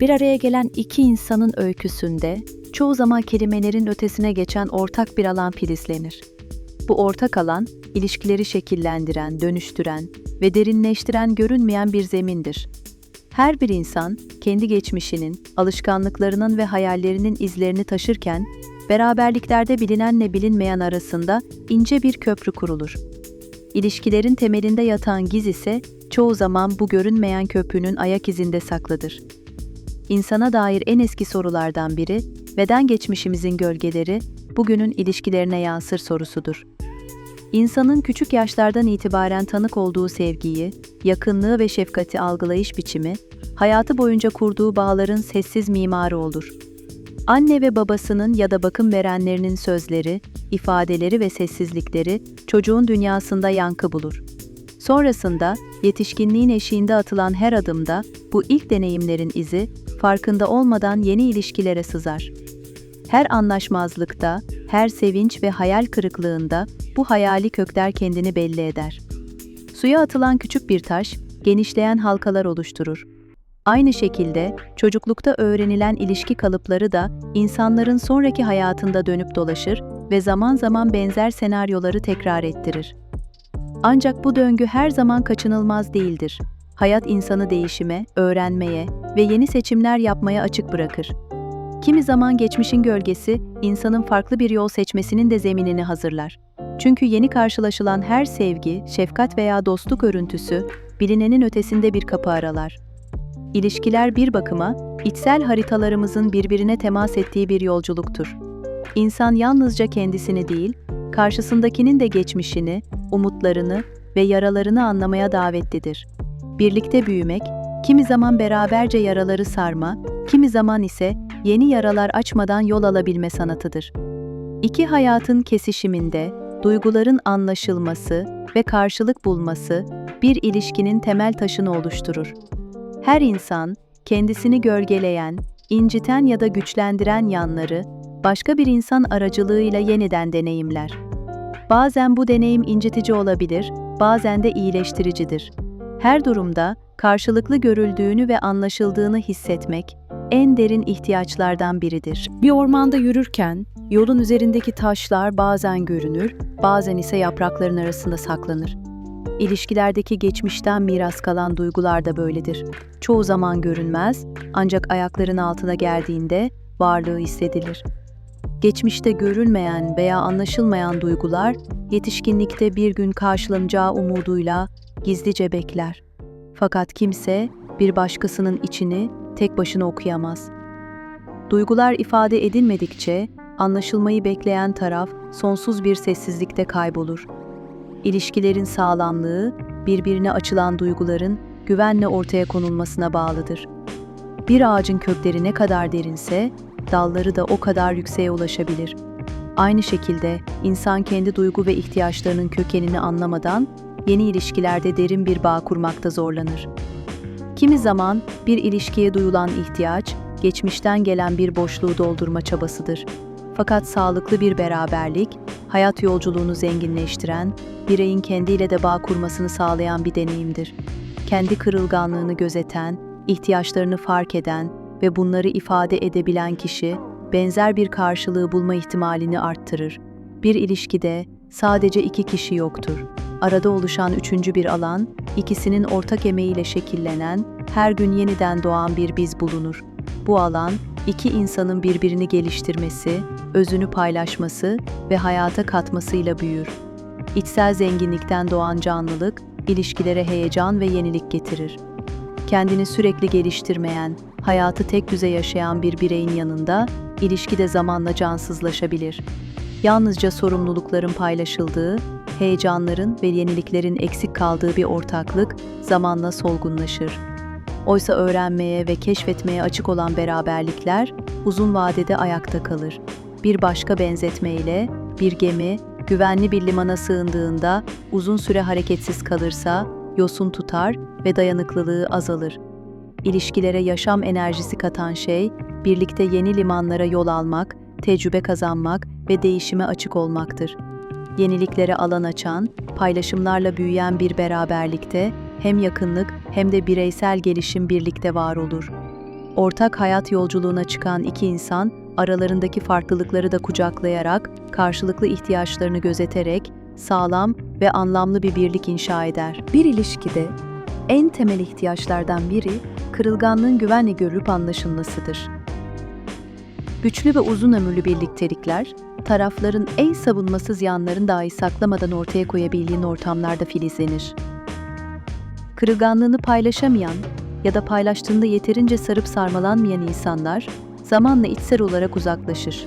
Bir araya gelen iki insanın öyküsünde çoğu zaman kelimelerin ötesine geçen ortak bir alan filizlenir. Bu ortak alan, ilişkileri şekillendiren, dönüştüren ve derinleştiren görünmeyen bir zemindir. Her bir insan, kendi geçmişinin, alışkanlıklarının ve hayallerinin izlerini taşırken, beraberliklerde bilinenle bilinmeyen arasında ince bir köprü kurulur. İlişkilerin temelinde yatan giz ise çoğu zaman bu görünmeyen köprünün ayak izinde saklıdır. İnsana dair en eski sorulardan biri, beden geçmişimizin gölgeleri, bugünün ilişkilerine yansır sorusudur. İnsanın küçük yaşlardan itibaren tanık olduğu sevgiyi, yakınlığı ve şefkati algılayış biçimi, hayatı boyunca kurduğu bağların sessiz mimarı olur. Anne ve babasının ya da bakım verenlerinin sözleri, ifadeleri ve sessizlikleri çocuğun dünyasında yankı bulur. Sonrasında yetişkinliğin eşiğinde atılan her adımda bu ilk deneyimlerin izi farkında olmadan yeni ilişkilere sızar. Her anlaşmazlıkta, her sevinç ve hayal kırıklığında bu hayali kökler kendini belli eder. Suya atılan küçük bir taş, genişleyen halkalar oluşturur. Aynı şekilde çocuklukta öğrenilen ilişki kalıpları da insanların sonraki hayatında dönüp dolaşır ve zaman zaman benzer senaryoları tekrar ettirir. Ancak bu döngü her zaman kaçınılmaz değildir. Hayat insanı değişime, öğrenmeye ve yeni seçimler yapmaya açık bırakır. Kimi zaman geçmişin gölgesi, insanın farklı bir yol seçmesinin de zeminini hazırlar. Çünkü yeni karşılaşılan her sevgi, şefkat veya dostluk örüntüsü, bilinenin ötesinde bir kapı aralar. İlişkiler bir bakıma, içsel haritalarımızın birbirine temas ettiği bir yolculuktur. İnsan yalnızca kendisini değil, karşısındakinin de geçmişini, umutlarını ve yaralarını anlamaya davetlidir. Birlikte büyümek, kimi zaman beraberce yaraları sarma, kimi zaman ise yeni yaralar açmadan yol alabilme sanatıdır. İki hayatın kesişiminde duyguların anlaşılması ve karşılık bulması bir ilişkinin temel taşını oluşturur. Her insan kendisini gölgeleyen, inciten ya da güçlendiren yanları başka bir insan aracılığıyla yeniden deneyimler. Bazen bu deneyim incitici olabilir, bazen de iyileştiricidir. Her durumda karşılıklı görüldüğünü ve anlaşıldığını hissetmek en derin ihtiyaçlardan biridir. Bir ormanda yürürken yolun üzerindeki taşlar bazen görünür, bazen ise yaprakların arasında saklanır. İlişkilerdeki geçmişten miras kalan duygular da böyledir. Çoğu zaman görünmez ancak ayakların altına geldiğinde varlığı hissedilir. Geçmişte görülmeyen veya anlaşılmayan duygular yetişkinlikte bir gün karşılanacağı umuduyla gizlice bekler. Fakat kimse bir başkasının içini tek başına okuyamaz. Duygular ifade edilmedikçe anlaşılmayı bekleyen taraf sonsuz bir sessizlikte kaybolur. İlişkilerin sağlamlığı birbirine açılan duyguların güvenle ortaya konulmasına bağlıdır. Bir ağacın kökleri ne kadar derinse dalları da o kadar yükseğe ulaşabilir. Aynı şekilde insan kendi duygu ve ihtiyaçlarının kökenini anlamadan yeni ilişkilerde derin bir bağ kurmakta zorlanır. Kimi zaman bir ilişkiye duyulan ihtiyaç, geçmişten gelen bir boşluğu doldurma çabasıdır. Fakat sağlıklı bir beraberlik, hayat yolculuğunu zenginleştiren, bireyin kendiyle de bağ kurmasını sağlayan bir deneyimdir. Kendi kırılganlığını gözeten, ihtiyaçlarını fark eden ve bunları ifade edebilen kişi, benzer bir karşılığı bulma ihtimalini arttırır. Bir ilişkide sadece iki kişi yoktur. Arada oluşan üçüncü bir alan, ikisinin ortak emeğiyle şekillenen, her gün yeniden doğan bir biz bulunur. Bu alan, iki insanın birbirini geliştirmesi, özünü paylaşması ve hayata katmasıyla büyür. İçsel zenginlikten doğan canlılık, ilişkilere heyecan ve yenilik getirir. Kendini sürekli geliştirmeyen, hayatı tek düze yaşayan bir bireyin yanında, ilişki de zamanla cansızlaşabilir. Yalnızca sorumlulukların paylaşıldığı, heyecanların ve yeniliklerin eksik kaldığı bir ortaklık zamanla solgunlaşır. Oysa öğrenmeye ve keşfetmeye açık olan beraberlikler uzun vadede ayakta kalır. Bir başka benzetmeyle bir gemi güvenli bir limana sığındığında uzun süre hareketsiz kalırsa yosun tutar ve dayanıklılığı azalır. İlişkilere yaşam enerjisi katan şey birlikte yeni limanlara yol almak, tecrübe kazanmak ve değişime açık olmaktır. Yeniliklere alan açan, paylaşımlarla büyüyen bir beraberlikte hem yakınlık hem de bireysel gelişim birlikte var olur. ortak hayat yolculuğuna çıkan iki insan, aralarındaki farklılıkları da kucaklayarak, karşılıklı ihtiyaçlarını gözeterek, sağlam ve anlamlı bir birlik inşa eder. Bir ilişkide en temel ihtiyaçlardan biri, kırılganlığın güvenle görülüp anlaşılmasıdır. Güçlü ve uzun ömürlü birliktelikler, tarafların en savunmasız yanlarını dahi saklamadan ortaya koyabildiğin ortamlarda filizlenir. Kırılganlığını paylaşamayan ya da paylaştığında yeterince sarıp sarmalanmayan insanlar zamanla içsel olarak uzaklaşır.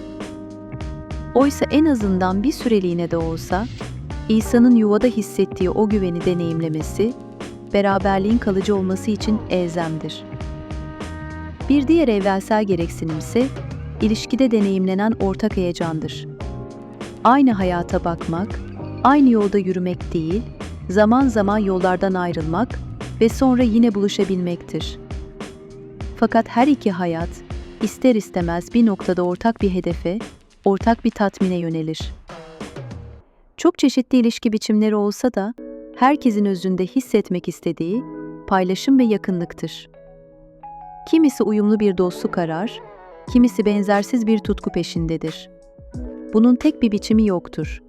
Oysa en azından bir süreliğine de olsa İsa'nın yuvada hissettiği o güveni deneyimlemesi, beraberliğin kalıcı olması için elzemdir. Bir diğer evrensel gereksinim ise ilişkide deneyimlenen ortak heyecandır. Aynı hayata bakmak, aynı yolda yürümek değil, zaman zaman yollardan ayrılmak ve sonra yine buluşabilmektir. Fakat her iki hayat ister istemez bir noktada ortak bir hedefe, ortak bir tatmine yönelir. Çok çeşitli ilişki biçimleri olsa da herkesin özünde hissetmek istediği paylaşım ve yakınlıktır. Kimisi uyumlu bir dostluk arar, kimisi benzersiz bir tutku peşindedir. Bunun tek bir biçimi yoktur.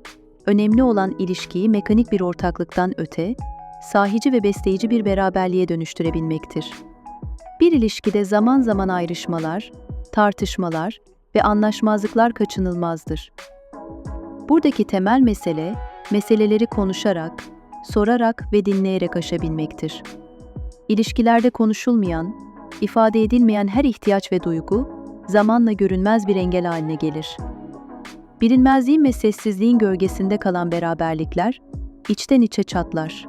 Önemli olan ilişkiyi mekanik bir ortaklıktan öte, sahici ve besleyici bir beraberliğe dönüştürebilmektir. Bir ilişkide zaman zaman ayrışmalar, tartışmalar ve anlaşmazlıklar kaçınılmazdır. Buradaki temel mesele, meseleleri konuşarak, sorarak ve dinleyerek aşabilmektir. İlişkilerde konuşulmayan, ifade edilmeyen her ihtiyaç ve duygu, zamanla görünmez bir engel haline gelir. Bilinmezliğin ve sessizliğin gölgesinde kalan beraberlikler, içten içe çatlar.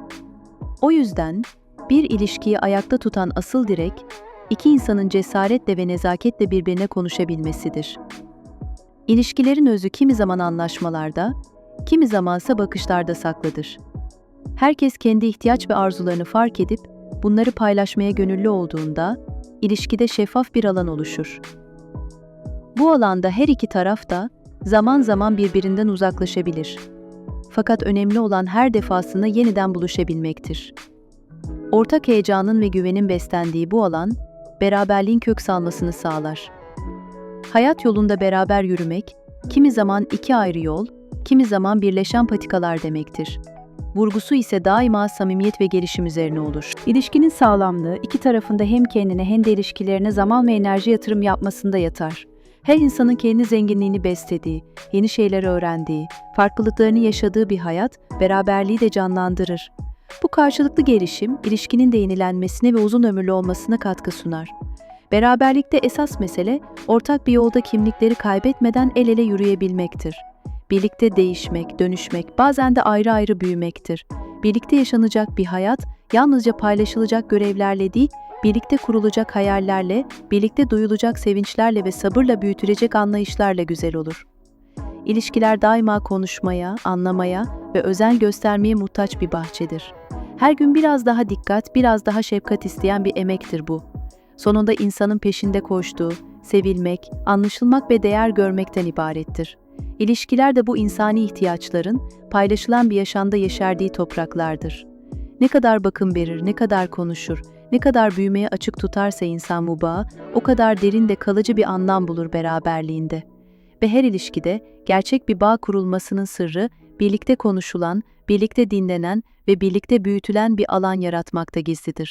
O yüzden, bir ilişkiyi ayakta tutan asıl direk, iki insanın cesaretle ve nezaketle birbirine konuşabilmesidir. İlişkilerin özü kimi zaman anlaşmalarda, kimi zamansa bakışlarda saklıdır. Herkes kendi ihtiyaç ve arzularını fark edip bunları paylaşmaya gönüllü olduğunda ilişkide şeffaf bir alan oluşur. Bu alanda her iki taraf da zaman zaman birbirinden uzaklaşabilir. Fakat önemli olan her defasında yeniden buluşabilmektir. Ortak heyecanın ve güvenin beslendiği bu alan, beraberliğin kök salmasını sağlar. Hayat yolunda beraber yürümek, kimi zaman iki ayrı yol, kimi zaman birleşen patikalar demektir. Vurgusu ise daima samimiyet ve gelişim üzerine olur. İlişkinin sağlamlığı iki tarafında hem kendine hem de ilişkilerine zaman ve enerji yatırım yapmasında yatar. Her insanın kendi zenginliğini beslediği, yeni şeyler öğrendiği, farklılıklarını yaşadığı bir hayat beraberliği de canlandırır. Bu karşılıklı gelişim ilişkinin de yenilenmesine ve uzun ömürlü olmasına katkı sunar. Beraberlikte esas mesele ortak bir yolda kimlikleri kaybetmeden el ele yürüyebilmektir. Birlikte değişmek, dönüşmek, bazen de ayrı ayrı büyümektir. Birlikte yaşanacak bir hayat yalnızca paylaşılacak görevlerle değil, birlikte kurulacak hayallerle, birlikte duyulacak sevinçlerle ve sabırla büyütülecek anlayışlarla güzel olur. İlişkiler daima konuşmaya, anlamaya ve özen göstermeye muhtaç bir bahçedir. Her gün biraz daha dikkat, biraz daha şefkat isteyen bir emektir bu. Sonunda insanın peşinde koştuğu, sevilmek, anlaşılmak ve değer görmekten ibarettir. İlişkiler de bu insani ihtiyaçların paylaşılan bir yaşamda yeşerdiği topraklardır. Ne kadar bakım verir, ne kadar konuşur, ne kadar büyümeye açık tutarsa insan bu bağı, o kadar derin de kalıcı bir anlam bulur beraberliğinde. Ve her ilişkide gerçek bir bağ kurulmasının sırrı, birlikte konuşulan, birlikte dinlenen ve birlikte büyütülen bir alan yaratmakta gizlidir.